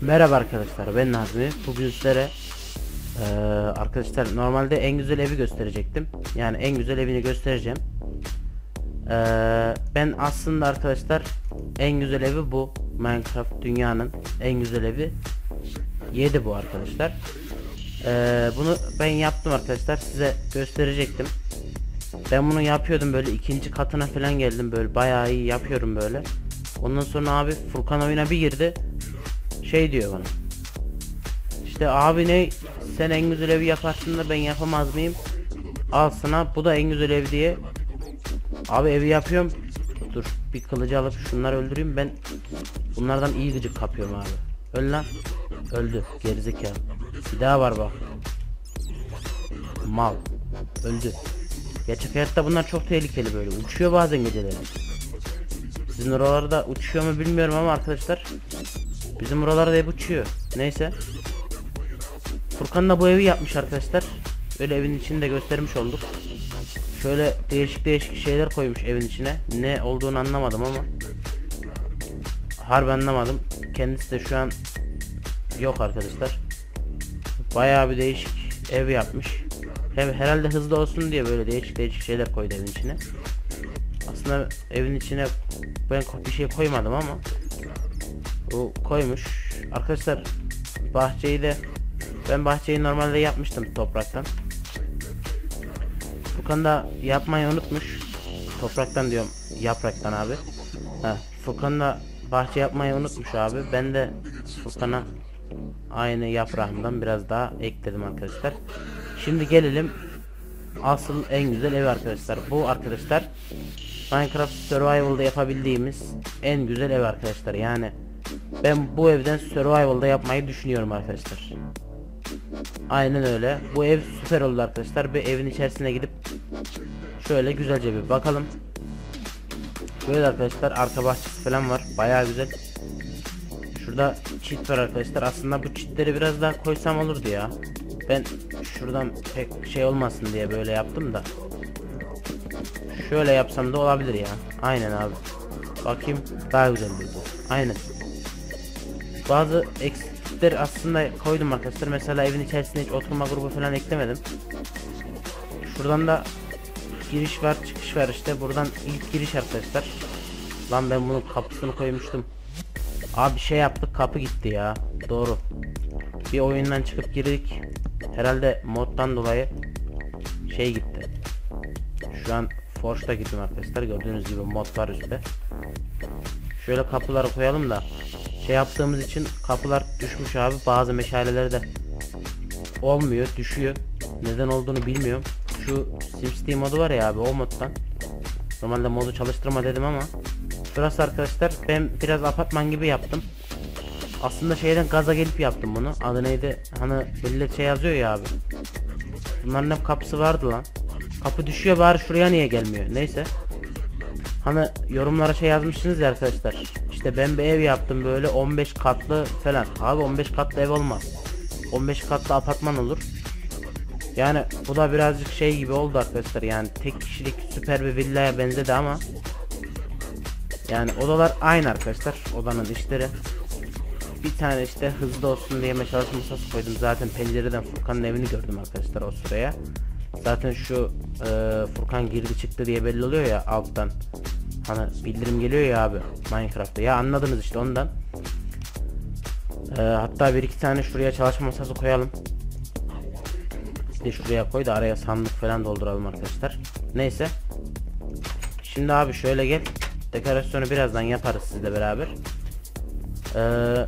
Merhaba arkadaşlar ben Nazmi. Bugün sizlere eee, arkadaşlar normalde en güzel evi gösterecektim. Yani en güzel evini göstereceğim. Eee, ben aslında arkadaşlar en güzel evi bu. Minecraft dünyanın en güzel evi. 7 bu arkadaşlar. Eee, bunu ben yaptım arkadaşlar size gösterecektim. Ben bunu yapıyordum böyle ikinci katına falan geldim böyle bayağı iyi yapıyorum böyle. Ondan sonra abi Furkan oyuna bir girdi şey diyor bana. İşte abi ne sen en güzel evi yaparsın da ben yapamaz mıyım? Al sana bu da en güzel ev diye. Abi evi yapıyorum. Dur bir kılıcı alıp şunları öldüreyim ben bunlardan iyi gıcık kapıyorum abi. Öl lan. Öldü gerizekalı. Bir daha var bak. Mal. Öldü. Gerçek hayatta bunlar çok tehlikeli böyle. Uçuyor bazen geceleri. Sizin oralarda uçuyor mu bilmiyorum ama arkadaşlar Bizim buralarda hep uçuyor. Neyse. Furkan da bu evi yapmış arkadaşlar. Böyle evin içini de göstermiş olduk. Şöyle değişik değişik şeyler koymuş evin içine. Ne olduğunu anlamadım ama. Harbi anlamadım. Kendisi de şu an yok arkadaşlar. Bayağı bir değişik ev yapmış. Hem herhalde hızlı olsun diye böyle değişik değişik şeyler koydu evin içine. Aslında evin içine ben bir şey koymadım ama bu koymuş. Arkadaşlar bahçeyi de ben bahçeyi normalde yapmıştım topraktan. Furkan da yapmayı unutmuş. Topraktan diyorum yapraktan abi. Ha, Furkan da bahçe yapmayı unutmuş abi. Ben de Furkan'a aynı yaprağımdan biraz daha ekledim arkadaşlar. Şimdi gelelim asıl en güzel ev arkadaşlar. Bu arkadaşlar Minecraft Survival'da yapabildiğimiz en güzel ev arkadaşlar. Yani ben bu evden survival'da yapmayı düşünüyorum arkadaşlar. Aynen öyle. Bu ev süper oldu arkadaşlar. Bir evin içerisine gidip şöyle güzelce bir bakalım. Böyle arkadaşlar arka bahçesi falan var. Bayağı güzel. Şurada çit var arkadaşlar. Aslında bu çitleri biraz daha koysam olurdu ya. Ben şuradan pek şey olmasın diye böyle yaptım da. Şöyle yapsam da olabilir ya. Aynen abi. Bakayım daha güzel bu. Aynen. Bazı eksiklikler aslında koydum arkadaşlar. Mesela evin içerisinde hiç oturma grubu falan eklemedim. Şuradan da giriş var, çıkış var işte. Buradan ilk giriş arkadaşlar. Lan ben bunun kapısını koymuştum. Abi şey yaptık, kapı gitti ya. Doğru. Bir oyundan çıkıp girdik. Herhalde moddan dolayı şey gitti. Şu an Forge'da gittim arkadaşlar. Gördüğünüz gibi mod var üstte. Şöyle kapıları koyalım da şey yaptığımız için kapılar düşmüş abi. Bazı meşaleleri de olmuyor, düşüyor. Neden olduğunu bilmiyorum. Şu SimCity modu var ya abi o moddan. Normalde modu çalıştırma dedim ama Burası arkadaşlar ben biraz apartman gibi yaptım. Aslında şeyden gaza gelip yaptım bunu. Adı neydi? Hani millet şey yazıyor ya abi. Bunların hep kapısı vardı lan. Kapı düşüyor bari şuraya niye gelmiyor? Neyse. Hani yorumlara şey yazmışsınız ya arkadaşlar. İşte ben bir ev yaptım böyle 15 katlı falan. Abi 15 katlı ev olmaz. 15 katlı apartman olur. Yani bu da birazcık şey gibi oldu arkadaşlar. Yani tek kişilik süper bir villaya benzedi ama yani odalar aynı arkadaşlar. Odanın işleri. Bir tane işte hızlı olsun diye çalışma masası koydum. Zaten pencereden Furkan'ın evini gördüm arkadaşlar o sıraya. Zaten şu e, Furkan girdi çıktı diye belli oluyor ya alttan. Hani bildirim geliyor ya abi Minecraft'ta. Ya anladınız işte ondan. E, hatta bir iki tane şuraya çalışma masası koyalım. De şuraya koy da araya sandık falan dolduralım arkadaşlar. Neyse. Şimdi abi şöyle gel. Dekorasyonu birazdan yaparız sizle beraber. Ee,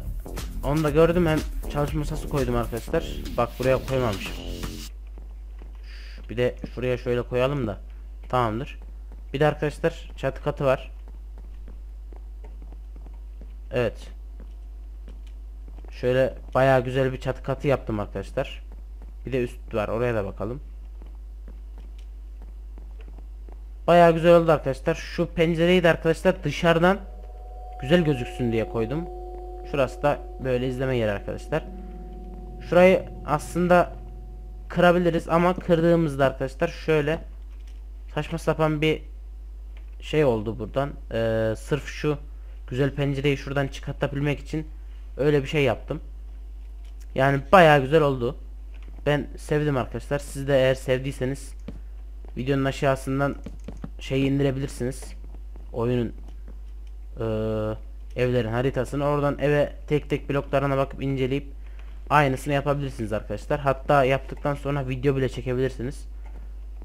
onu da gördüm hem çalışma masası koydum arkadaşlar. Bak buraya koymamışım. Bir de şuraya şöyle koyalım da. Tamamdır. Bir de arkadaşlar çatı katı var. Evet. Şöyle bayağı güzel bir çatı katı yaptım arkadaşlar. Bir de üst var. Oraya da bakalım. Bayağı güzel oldu arkadaşlar. Şu pencereyi de arkadaşlar dışarıdan güzel gözüksün diye koydum. Şurası da böyle izleme yeri arkadaşlar. Şurayı aslında kırabiliriz ama kırdığımızda arkadaşlar şöyle saçma sapan bir şey oldu buradan. Ee, sırf şu güzel pencereyi şuradan çıkartabilmek için Öyle bir şey yaptım. Yani bayağı güzel oldu. Ben sevdim arkadaşlar. Siz de eğer sevdiyseniz videonun aşağısından şey indirebilirsiniz. Oyunun eee, evlerin haritasını oradan eve tek tek bloklarına bakıp inceleyip aynısını yapabilirsiniz arkadaşlar. Hatta yaptıktan sonra video bile çekebilirsiniz.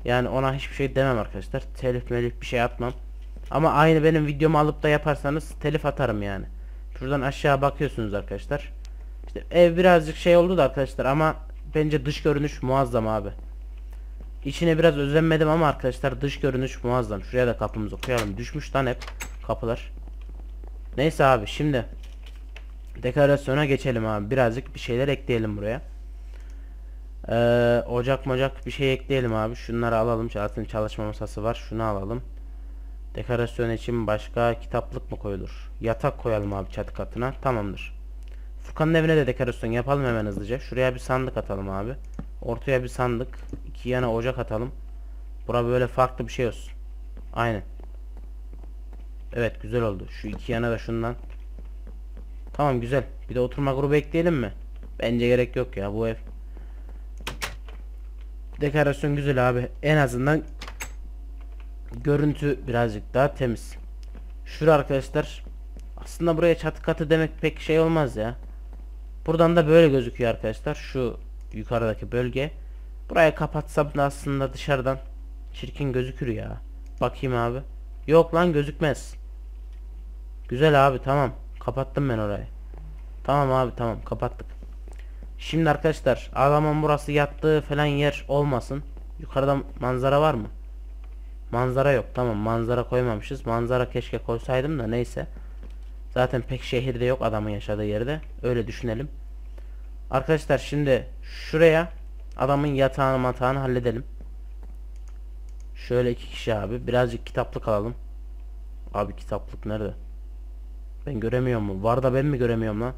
Yani ona hiçbir şey demem arkadaşlar. Telif melif bir şey atmam. Ama aynı benim videomu alıp da yaparsanız telif atarım yani. Şuradan aşağı bakıyorsunuz arkadaşlar. İşte ev birazcık şey oldu da arkadaşlar ama bence dış görünüş muazzam abi. İçine biraz özenmedim ama arkadaşlar dış görünüş muazzam. Şuraya da kapımızı koyalım. Düşmüş lan hep kapılar. Neyse abi şimdi dekorasyona geçelim abi. Birazcık bir şeyler ekleyelim buraya. Ee, ocak mocak bir şey ekleyelim abi. Şunları alalım. Zaten çalışma masası var. Şunu alalım. Dekorasyon için başka kitaplık mı koyulur? Yatak koyalım abi çatı katına. Tamamdır. Furkan'ın evine de dekorasyon yapalım hemen hızlıca. Şuraya bir sandık atalım abi. Ortaya bir sandık. iki yana ocak atalım. Bura böyle farklı bir şey olsun. Aynen. Evet güzel oldu. Şu iki yana da şundan. Tamam güzel. Bir de oturma grubu ekleyelim mi? Bence gerek yok ya bu ev. Dekorasyon güzel abi. En azından görüntü birazcık daha temiz. Şura arkadaşlar. Aslında buraya çatı katı demek pek şey olmaz ya. Buradan da böyle gözüküyor arkadaşlar. Şu yukarıdaki bölge. Burayı kapatsam da aslında dışarıdan çirkin gözükür ya. Bakayım abi. Yok lan gözükmez. Güzel abi tamam. Kapattım ben orayı. Tamam abi tamam kapattık. Şimdi arkadaşlar adamın burası yattığı falan yer olmasın. Yukarıda manzara var mı? Manzara yok. Tamam manzara koymamışız. Manzara keşke koysaydım da neyse. Zaten pek şehirde yok adamın yaşadığı yerde. Öyle düşünelim. Arkadaşlar şimdi şuraya adamın yatağını matağını halledelim. Şöyle iki kişi abi. Birazcık kitaplık alalım. Abi kitaplık nerede? Ben göremiyorum mu? Var da ben mi göremiyorum lan?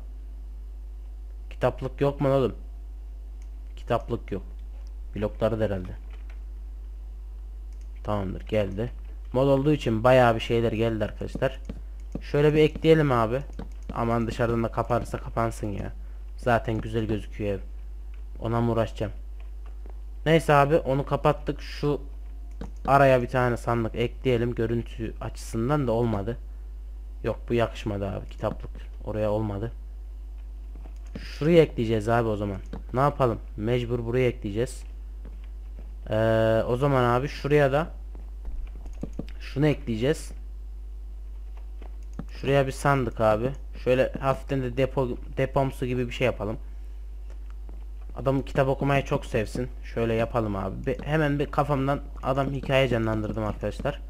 Kitaplık yok mu oğlum? Kitaplık yok. Blokları da herhalde. Tamamdır geldi. Mod olduğu için bayağı bir şeyler geldi arkadaşlar. Şöyle bir ekleyelim abi. Aman dışarıdan da kapanırsa kapansın ya. Zaten güzel gözüküyor ev. Ona mı uğraşacağım? Neyse abi onu kapattık. Şu araya bir tane sandık ekleyelim. Görüntü açısından da olmadı. Yok bu yakışmadı abi. Kitaplık oraya olmadı. Şuraya ekleyeceğiz abi o zaman. Ne yapalım? Mecbur buraya ekleyeceğiz. Ee, o zaman abi şuraya da şunu ekleyeceğiz. Şuraya bir sandık abi. Şöyle hafiften de depo depomsu gibi bir şey yapalım. Adam kitap okumayı çok sevsin. Şöyle yapalım abi. Bir, hemen bir kafamdan adam hikaye canlandırdım arkadaşlar.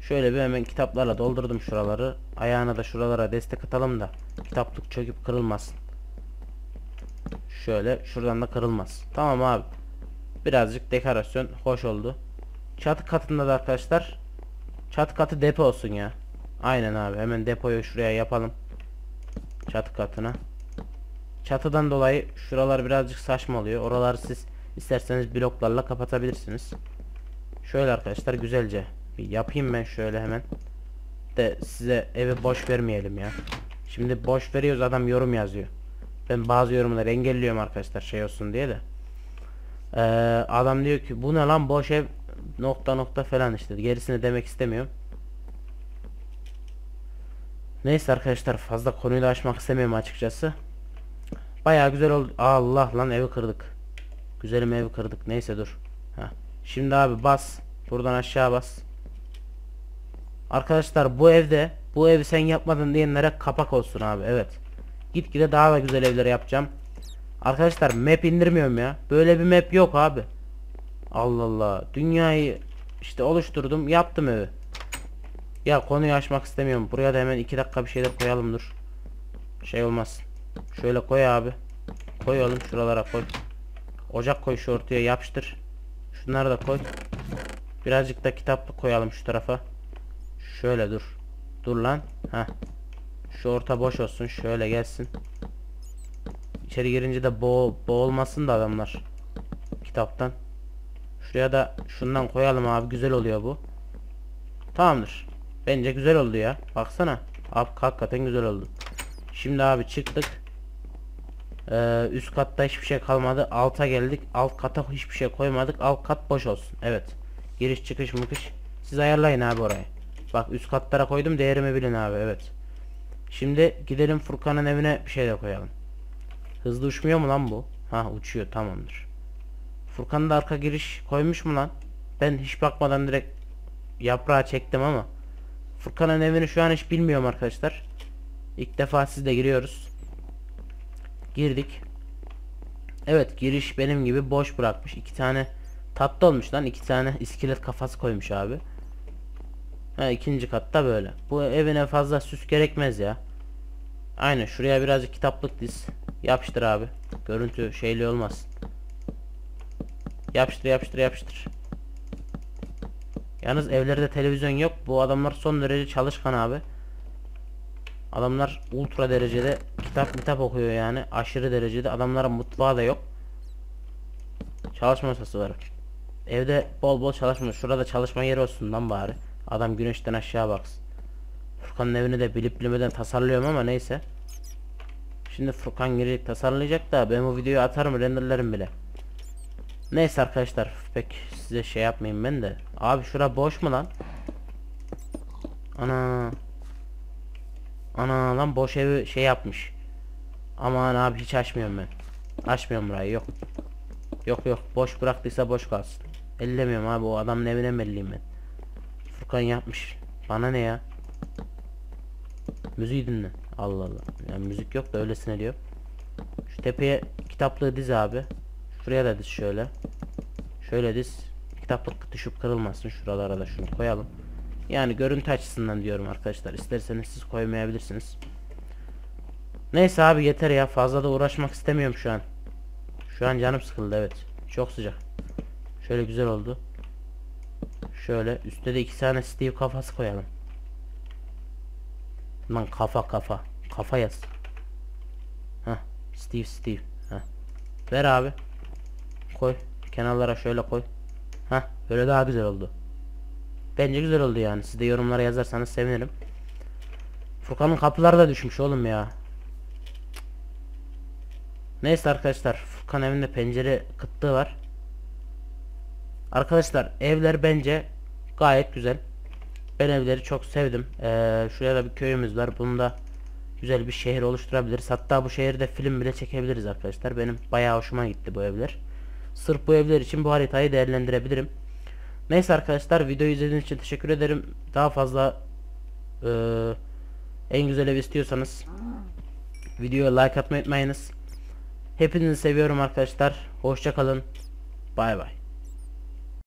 Şöyle bir hemen kitaplarla doldurdum şuraları. Ayağına da şuralara destek atalım da kitaplık çöküp kırılmasın. Şöyle şuradan da kırılmaz. Tamam abi. Birazcık dekorasyon hoş oldu. Çatı katında da arkadaşlar çatı katı depo olsun ya. Aynen abi. Hemen depoyu şuraya yapalım. Çatı katına. Çatıdan dolayı şuralar birazcık saçma oluyor. Oraları siz isterseniz bloklarla kapatabilirsiniz. Şöyle arkadaşlar güzelce bir yapayım ben şöyle hemen. De size evi boş vermeyelim ya. Şimdi boş veriyoruz adam yorum yazıyor. Ben bazı yorumları engelliyorum arkadaşlar şey olsun diye de. Ee, adam diyor ki bu ne lan boş ev nokta nokta falan işte gerisini demek istemiyorum. Neyse arkadaşlar fazla konuyu da açmak istemiyorum açıkçası. Baya güzel oldu. Allah lan evi kırdık. Güzelim evi kırdık. Neyse dur. Ha. Şimdi abi bas. Buradan aşağı bas. Arkadaşlar bu evde bu evi sen yapmadın diyenlere kapak olsun abi. Evet. Gitgide daha da güzel evleri yapacağım. Arkadaşlar map indirmiyorum ya. Böyle bir map yok abi. Allah Allah. Dünyayı işte oluşturdum. Yaptım evi. Ya konuyu açmak istemiyorum. Buraya da hemen iki dakika bir şeyler koyalım dur. Şey olmaz. Şöyle koy abi. Koy şuralara koy. Ocak koy şu ortaya yapıştır. Şunları da koy. Birazcık da kitaplık koyalım şu tarafa. Şöyle dur. Dur lan. Ha. Şu orta boş olsun. Şöyle gelsin. İçeri girince de boğ boğulmasın da adamlar. Kitaptan. Şuraya da şundan koyalım abi. Güzel oluyor bu. Tamamdır. Bence güzel oldu ya. Baksana. Abi hakikaten güzel oldu. Şimdi abi çıktık. Ee, üst katta hiçbir şey kalmadı. Alta geldik. Alt kata hiçbir şey koymadık. Alt kat boş olsun. Evet. Giriş çıkış mıkış. Siz ayarlayın abi orayı. Bak üst katlara koydum. Değerimi bilin abi. Evet. Şimdi gidelim Furkan'ın evine bir şey de koyalım. Hızlı uçmuyor mu lan bu? Ha uçuyor tamamdır. Furkan da arka giriş koymuş mu lan? Ben hiç bakmadan direkt yaprağı çektim ama. Furkan'ın evini şu an hiç bilmiyorum arkadaşlar. İlk defa sizle giriyoruz. Girdik. Evet giriş benim gibi boş bırakmış. İki tane tatlı olmuş lan. iki tane iskelet kafası koymuş abi. Ha ikinci katta böyle. Bu evine fazla süs gerekmez ya. Aynen şuraya birazcık kitaplık diz. Yapıştır abi. Görüntü şeyli olmaz. Yapıştır yapıştır yapıştır. Yalnız evlerde televizyon yok. Bu adamlar son derece çalışkan abi. Adamlar ultra derecede kitap kitap okuyor yani. Aşırı derecede. Adamların mutfağı da yok. Çalışma masası var. Evde bol bol çalışma. Şurada çalışma yeri olsun lan bari. Adam güneşten aşağı baksın. Furkan'ın evini de bilip bilmeden tasarlıyorum ama neyse. Şimdi Furkan girip tasarlayacak da ben bu videoyu atarım renderlerim bile. Neyse arkadaşlar pek size şey yapmayayım ben de. Abi şura boş mu lan? Ana. Ana lan boş evi şey yapmış. Aman abi hiç açmıyorum ben. Açmıyorum burayı yok. Yok yok boş bıraktıysa boş kalsın. Ellemiyorum abi o adamın evine mi elleyeyim ben. Furkan yapmış. Bana ne ya? Müziği dinle. Allah Allah. Yani müzik yok da öylesine diyor. Şu tepeye kitaplığı diz abi. Şuraya da diz şöyle. Şöyle diz. Kitaplık düşüp kırılmasın. Şuralara da şunu koyalım. Yani görüntü açısından diyorum arkadaşlar. İsterseniz siz koymayabilirsiniz. Neyse abi yeter ya. Fazla da uğraşmak istemiyorum şu an. Şu an canım sıkıldı evet. Çok sıcak. Şöyle güzel oldu. Şöyle üstte de iki tane Steve kafası koyalım. Lan kafa kafa. Kafa yaz. Heh. Steve Steve. Heh. Ver abi. Koy. Kenarlara şöyle koy. Heh. Böyle daha güzel oldu. Bence güzel oldu yani. Siz de yorumlara yazarsanız sevinirim. Furkan'ın kapıları da düşmüş oğlum ya. Neyse arkadaşlar. Furkan evinde pencere kıtlığı var. Arkadaşlar evler bence gayet güzel. Ben evleri çok sevdim. Ee, şuraya da bir köyümüz var. Bunda güzel bir şehir oluşturabiliriz. Hatta bu şehirde film bile çekebiliriz arkadaşlar. Benim bayağı hoşuma gitti bu evler. Sırf bu evler için bu haritayı değerlendirebilirim. Neyse arkadaşlar videoyu izlediğiniz için teşekkür ederim. Daha fazla e, en güzel ev istiyorsanız videoya like atmayı unutmayınız. Hepinizi seviyorum arkadaşlar. Hoşça kalın. Bay bay.